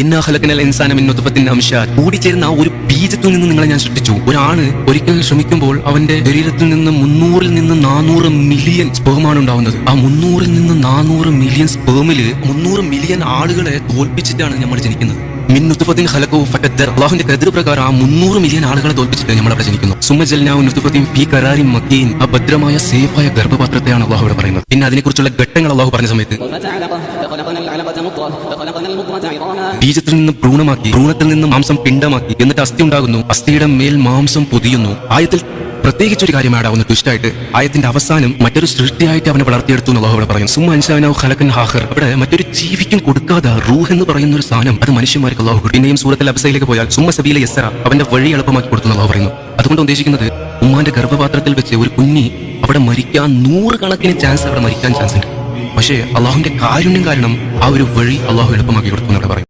ഇന്നാ ഹലക്കനൽ ഇൻസാനം എന്നുതുപത്തിന്റെ അംശാൽ കൂടിച്ചേരുന്ന ആ ഒരു ബീജത്തിൽ നിന്ന് നിങ്ങളെ ഞാൻ സൃഷ്ടിച്ചു. ഒരാണ് ഒരിക്കൽ ശ്രമിക്കുമ്പോൾ അവന്റെ ശരീരത്തിൽ നിന്ന് മുന്നൂറിൽ നിന്ന് നാനൂറ് മില്യൺ സ്പേമാണ് ഉണ്ടാവുന്നത്. ആ മുന്നൂറിൽ നിന്ന് നാനൂറ് മില്യൺ സ്പേമിൽ മുന്നൂറ് മില്യൺ ആളുകളെ തോൽപ്പിച്ചിട്ടാണ് നമ്മൾ ജനിക്കുന്നത്. മിന്നുത്തുഫത്തിൻ ഹലക്കു ഫക്കദ്ദർ അള്ളാഹുന്റെ കതിർ പ്രകാരം ആ മുന്നൂറ് മില്യൺ ആളുകളെ തോൽപ്പിച്ചിട്ട് നമ്മൾ അവിടെ ജനിക്കുന്നു സുമജൽനുത്തുഫത്തിൻ ഫി കരാരി മക്കീൻ. ആ ഭദ്രമായ സേഫായ ഗർഭപാത്രത്തെയാണ് അള്ളാഹു ഇവിടെ പറയുന്നത്. പിന്നെ അതിനെക്കുറിച്ചുള്ള ഘട്ടങ്ങൾ അള്ളാഹു പറഞ്ഞ സമയത്ത്. ബീജത്തിൽ നിന്ന് ഭ്രൂണമാക്കി ഭ്രൂണത്തിൽ നിന്ന് മാംസം പിണ്ടമാക്കി എന്നിട്ട് അസ്ഥി ഉണ്ടാകുന്നു. അസ്ഥിയുടെ മേൽ മാംസം പൊതിയുന്നു. ആയത്തിൽ പ്രത്യേകിച്ച് ഒരു കാര്യം ആടാവുന്ന ട്വിസ്റ്റായിട്ട് ആയത്തിന്റെ അവസാനം മറ്റൊരു സൃഷ്ടിയായിട്ട് അവനെ വളർത്തിയെടുത്തു എന്നുള്ളത് അവിടെ പറയും സുമ അൻസാനോ ഹലക്കൻ ഹാഹർ അവിടെ മറ്റൊരു ജീവിക്കും കൊടുക്കാതെ റൂഹ് എന്ന് പറയുന്ന ഒരു സാധനം അത് മനുഷ്യന്മാർക്ക് അള്ളാഹു. പിന്നെയും സൂറത്തിൽ അബ്സയിലേക്ക് പോയാൽ സുമ സബീല യസ്സറ അവന്റെ വഴി എളുപ്പമാക്കി കൊടുത്തു പറയുന്നു. അതുകൊണ്ട് ഉദ്ദേശിക്കുന്നത് ഉമ്മാന്റെ ഗർഭപാത്രത്തിൽ വെച്ച് ഒരു കുഞ്ഞി അവിടെ മരിക്കാൻ നൂറുകണക്കിന് ചാൻസ് അവിടെ മരിക്കാൻ ചാൻസ് ഉണ്ട്. പക്ഷേ അള്ളാഹുവിന്റെ കാരുണ്യം കാരണം ആ ഒരു വഴി അള്ളാഹു എളുപ്പമാക്കി കൊടുത്തു എന്നവിടെ പറയും